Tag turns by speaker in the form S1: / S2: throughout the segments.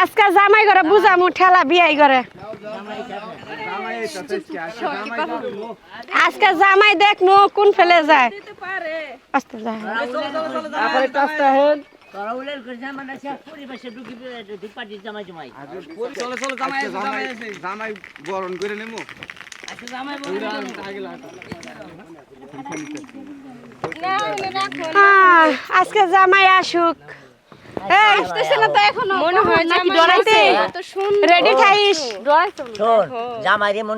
S1: আজকে জামাই করে বুঝামু ঠেলা বিয়াই করে আজকে জামাই দেখ নো কোন ফেলে যায়। আস্তে যায়।
S2: জামাই জামাই
S3: জামাই। বরণ করে নেব
S2: আচ্ছা জামাই
S1: আজকে জামাই আসুক। এই
S4: আসতেছে না তো এখনও।
S1: মনে হয়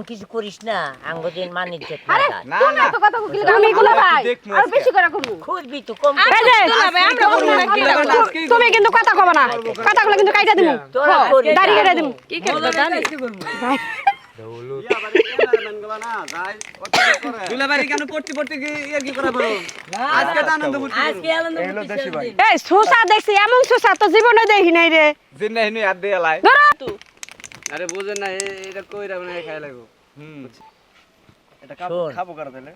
S2: কিছু করিস না আঙ্গদিন
S4: তুমি
S3: না
S4: এত কথা কইলে
S1: তুমি গুলো ভাই
S4: আর বেশি করে কমু
S2: খুঁজবি তো কম
S1: এই যে,
S4: আমরা করব না
S1: তুমি কিন্তু কথা কব না। কথাগুলো কিন্তু কাইটা দিমু।
S2: তোরা করিস
S1: দাড়ি কেটে দিমু।
S4: কি করবে। জানি
S3: দুলাবাড়ি কেন পড়তে পড়তে কি কি করে বলো আজকে তো আনন্দ করতে
S2: আজকে আনন্দ করতেছি
S1: এই সুসা দেখছি এমন সুসা তো জীবনে দেখি নাই রে।
S3: জিন্না হিনি আর দিয়ে লাই।
S1: ধরো।
S3: আরে বুঝেন না এ- এটা কইরা খাই লাগবো। হুম। এটা খাব করে তাহলে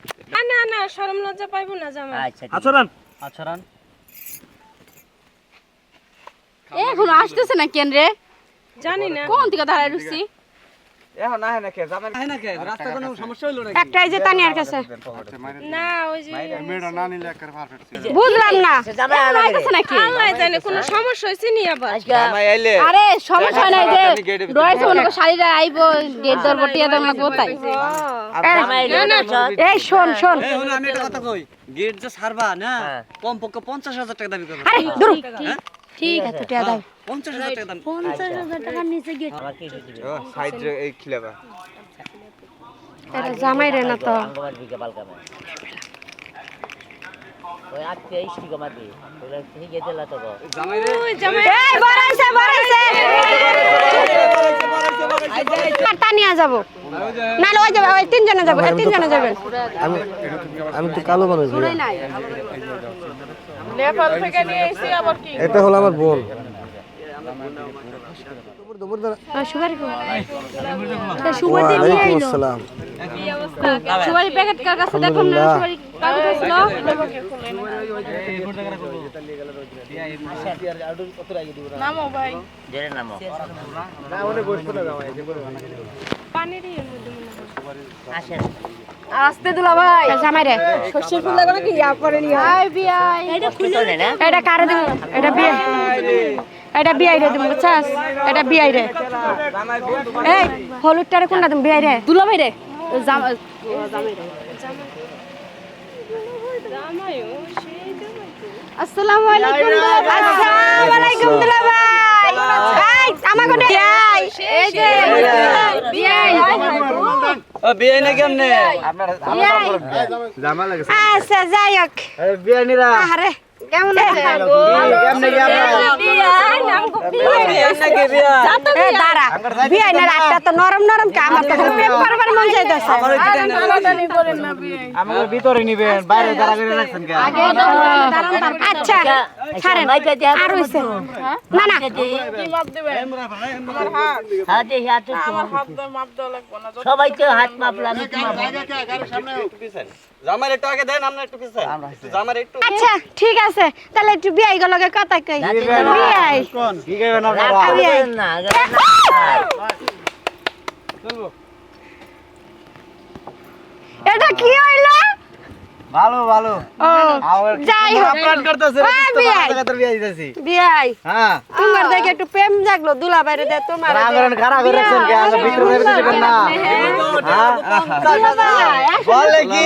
S4: না না শরম লজ্জা পাইবো না জামাই।
S2: আচ্ছা
S3: আচরণ। আচরণ।
S4: এখন আসতেছে না কেন রে? জানি না। কোন দিকে দাঁড়ায় রুছি
S3: এখন না না কে? যাবেন না কে? রাস্তা কোনো সমস্যা হইল নাকি?
S1: একটাই যে তানিয়ার কাছে।
S4: না ওই যে
S1: বুঝলাম না।
S2: আছে জামাই আলাদা
S4: আসতেছে নাকি? আল্লাহ জানে কোনো সমস্যা হইছে নি আবার?
S3: জামাই আইলে।
S4: আরে সমস্যা নাই যে ডরাইছে মনে করো আইবো গেট ধরবো টিয়া দাম লাগবো তাই
S3: আর
S2: জামাই
S1: এই শোন শোন।
S5: এই আমি একটা কথা কই। গেট যে সারবা না?
S2: হ্যাঁ।
S5: কম পঞ্চাশ হাজার টাকা দাবি করবে।
S1: আরে দূর
S4: ঠিক
S1: এত টিয়া দাও।
S5: পঞ্চাশ হাজার টাকা দাম।
S2: আমার কি দিবে
S3: ও সাইড এই খিলাবা।
S1: এটা জামাই রে না তো।
S2: আঙ্গমার দিকে বালকামে ওই আজকে ইষ্টি কমাবি ওগুলো ঠিক আছে তো গো।
S3: জামাই রে।
S4: ওই জামাই।
S1: এই বড়াইছে বড়াইছে আর তানিয়া যাব। নালে ওই যাবে ওই তিনজনে যাব এই তিনজনে যাবেন।
S6: আমি তো কালো মানুষ ভাইয়া।
S4: নাই। নেপাল থেকে নিয়ে এসে আবার কি
S6: এটা হলো আমার বোন।
S4: আসতে দিলা ভাই।
S1: জামাই রে।
S4: শস্যের ফুল লাগানো কি ইয়া করে নি বিয়াই
S2: এটা খুলে না
S1: এটা কারে দিব? এটা বিয়ে এটা বিয়াই রে দিব বুঝছাস? এটা বিয়াই রে। এই হলুদটারে কোনটা দিম বিয়াই রে?
S4: দুলা ভাই রে। জামাই জামাই রে আসসালামু আলাইকুম
S1: আসসালামু আলাইকুম দুলা ভাই। এই আমাকে বিয়াই।
S4: এই যে বিয়াই।
S5: ও না কেমনে?
S3: জামা লাগে
S1: আচ্ছা যাই হোক।
S3: বিয়ে নিরা
S1: আরে কেমন নরম নরম কা আমার মন
S3: ভিতরে নিবেন বাইরে দাঁড়া করে রাখছেন কে
S1: আচ্ছা ছাড়েন আর হইছে না। না
S2: হাত। হাত সবাই তো হাত মাপলাম আমি
S5: জামার একটু আগে দেন আমরা একটু পিছাই জামার একটু
S1: আচ্ছা ঠিক আছে। তাহলে একটু বিয়াই গলকে কথা কই। বিয়াই।
S3: কি কইবেন আপনারা
S2: না, রাগ
S1: এটা কি হইল
S3: ভালো ভালো।
S1: যাই হোক।
S3: প্ল্যান করতেছে
S1: ওই বিয়াই।
S3: হ্যাঁ।
S1: তোমার দেখে একটু প্রেম জাগলো দুলা বাইরে দে তোমার
S3: রাগরেন খারাপ করে রাখছেন কে? আমরা ভিতরে বের দিবেন না। হ্যাঁ। বলে কি?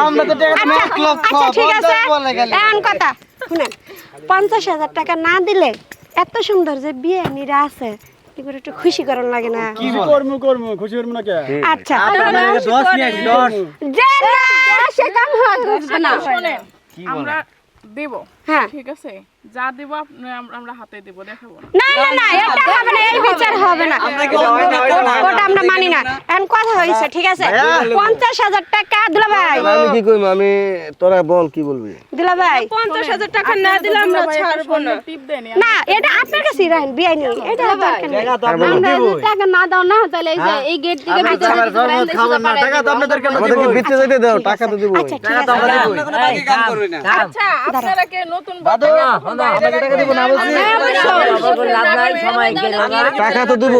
S3: আমরা তো টাকা
S1: আচ্ছা
S3: এক লক্ষ
S1: আচ্ছা ঠিক আছে।
S3: পঞ্চাশ বলে গেলে।
S1: এখন কথা শুনেন পঞ্চাশ হাজার টাকা না দিলে এত সুন্দর যে বিয়ে নিরা আছে এবার একটু খুশি করার লাগে না?
S6: কি করব করব খুশি করব না কে?
S1: আচ্ছা।
S5: দশ নিয়ে দশ।
S1: যে না, সে কাম হয় না।
S4: আমরা দেব
S1: হ্যাঁ।
S7: ঠিক আছে? যা দিব আপনি আম- আমরা হাতে দিব দেখাবো না।
S1: না না এটা হবে না এই বিচার হবে না। ওটা আমরা মানি না। এখন কথা হয়েছে ঠিক আছে? পঞ্চাশ হাজার টাকা দুলা ভাই।
S6: আমি কি কইম? আমি তোরা বল কি বলবি?
S1: দুলা ভাই। পঞ্চাশ হাজার টাকা না দিলে আমরা ছাড়বো না।
S7: টিপ দেনি
S1: না এটা আপনার কাছেই রাখেন বিয়াই নেই এটা দরকার নেই।
S4: আমরা যদি টাকা না দাও না তাহলে এই যে এই গেট থেকে ভিতরে
S3: খাবার না টাকা তো আপনাদের কেন
S6: আমাদের কি বিচ্ছে যেতে দাও টাকা তো দিব
S1: আচ্ছা ঠিক আছে
S7: আচ্ছা আপনারা কে নতুন
S2: দাদু আমাকে টাকা দিব না বলছি। লাভ নাই সময় গেল
S6: টাকা তো দিব।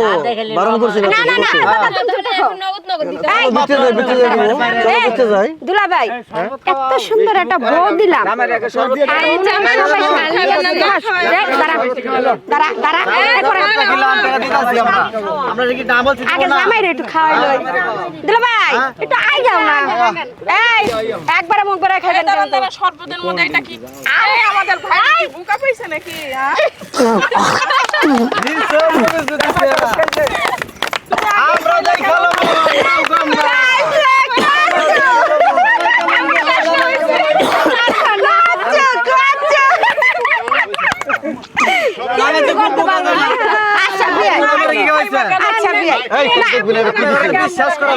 S6: বারণ করছি না।
S1: না না
S6: যাই দিব
S1: দুলা ভাই এত সুন্দর একটা বউ দিলাম। আমরা সবাই দাঁড়া দাঁড়া। দাঁড়া এই করে।
S3: আমরা কি না বলছি
S1: আগে জামাই রে একটু খাওয়াই লই। দুলা ভাই একটু আই যাও না। এই একবারে মুখ করে খাই
S7: দেন
S1: দাঁড়া
S7: দাঁড়ান সর্বদের মধ্যে এটা কি? আরে আমাদের ভাই বুকা পাইছে নাকি? হ্যাঁ?
S3: আমরা যাই খেলো
S1: আচ্ছা বিয়ে
S3: কি হয়েছে
S1: আচ্ছা বিয়ে
S6: এই কি বলে
S3: বিশ্বাস করো